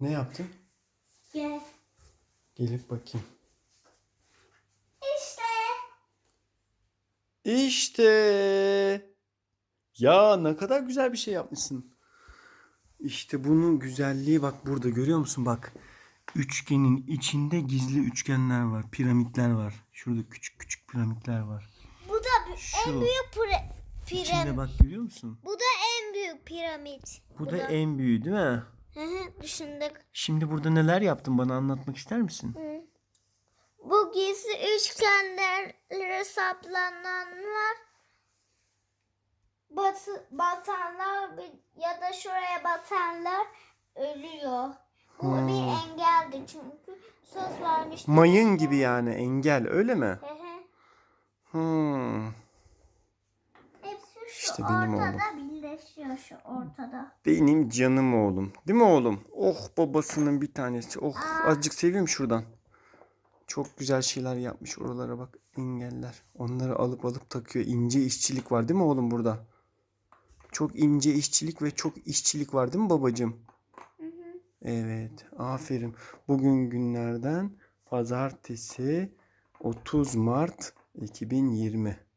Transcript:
Ne yaptın? Gel. Gelip bakayım. İşte. İşte. Ya ne kadar güzel bir şey yapmışsın. İşte bunun güzelliği bak burada görüyor musun bak. Üçgenin içinde gizli üçgenler var, piramitler var. Şurada küçük küçük piramitler var. Bu da Şu. en büyük pira- İçinde piramit. bak görüyor musun? Bu da en büyük piramit. Bu da en büyüğü değil mi? Düşündük. Şimdi burada neler yaptın bana anlatmak ister misin? Hı. Bu gizli üçgenlere saplananlar batı, batanlar ya da şuraya batanlar ölüyor. Bu Hmm. bir engeldi çünkü söz vermiştim. Mayın gibi yani engel öyle mi? Hı hı. Hmm. Hepsi şu İşte benim ortada şu ortada. Benim canım oğlum. Değil mi oğlum? Oh babasının bir tanesi. Oh azıcık seveyim şuradan. Çok güzel şeyler yapmış oralara bak engeller. Onları alıp alıp takıyor. İnce işçilik var değil mi oğlum burada? Çok ince işçilik ve çok işçilik var değil mi babacığım? Evet, aferin. Bugün günlerden pazartesi 30 Mart 2020.